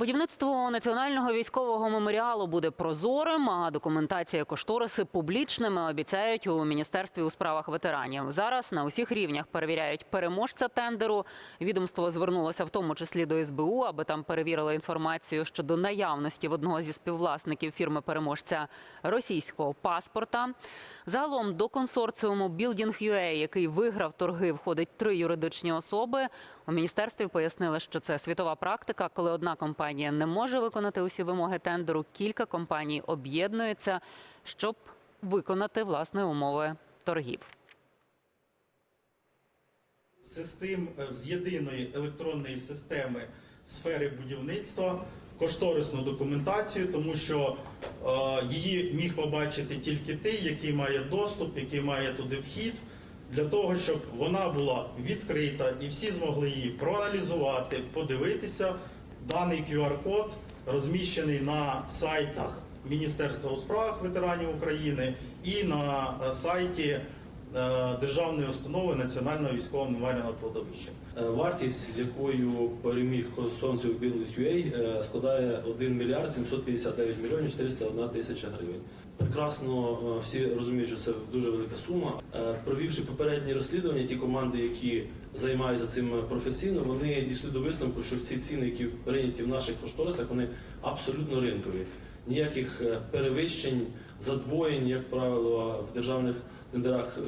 Будівництво національного військового меморіалу буде прозорим, а документація кошториси публічними обіцяють у міністерстві у справах ветеранів. Зараз на усіх рівнях перевіряють переможця тендеру. Відомство звернулося в тому числі до СБУ, аби там перевірили інформацію щодо наявності в одного зі співвласників фірми переможця російського паспорта. Загалом до консорціуму Building.UA, який виграв торги, входить три юридичні особи. У міністерстві пояснили, що це світова практика, коли одна компанія не може виконати усі вимоги тендеру, кілька компаній об'єднуються, щоб виконати власне умови торгів. систем е, з єдиної електронної системи сфери будівництва кошторисну документацію, тому що е, її міг побачити тільки той, який має доступ, який має туди вхід, для того, щоб вона була відкрита і всі змогли її проаналізувати, подивитися. Даний QR-код розміщений на сайтах Міністерства у справах ветеранів України і на е, сайті е, Державної установи Національного військового меморіального кладовища. Е, Вартість, з якою переміг консорціум Білий е, складає 1 мільярд 759 мільйонів 401 тисяча гривень. Прекрасно е, всі розуміють, що це дуже велика сума. Е, Провівши попередні розслідування, ті команди, які займаються цим професійно, вони дійшли до висновку, що всі ціни, які прийняті в наших кошторисах, вони абсолютно ринкові. Ніяких е, перевищень, задвоєнь, як правило, в державних тендерах е,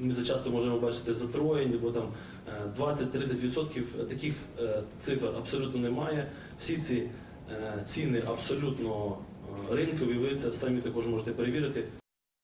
ми зачасто можемо бачити затроєнь, або там е, 20-30% таких е, цифр абсолютно немає. Всі ці е, ціни абсолютно е, ринкові. Ви це самі також можете перевірити.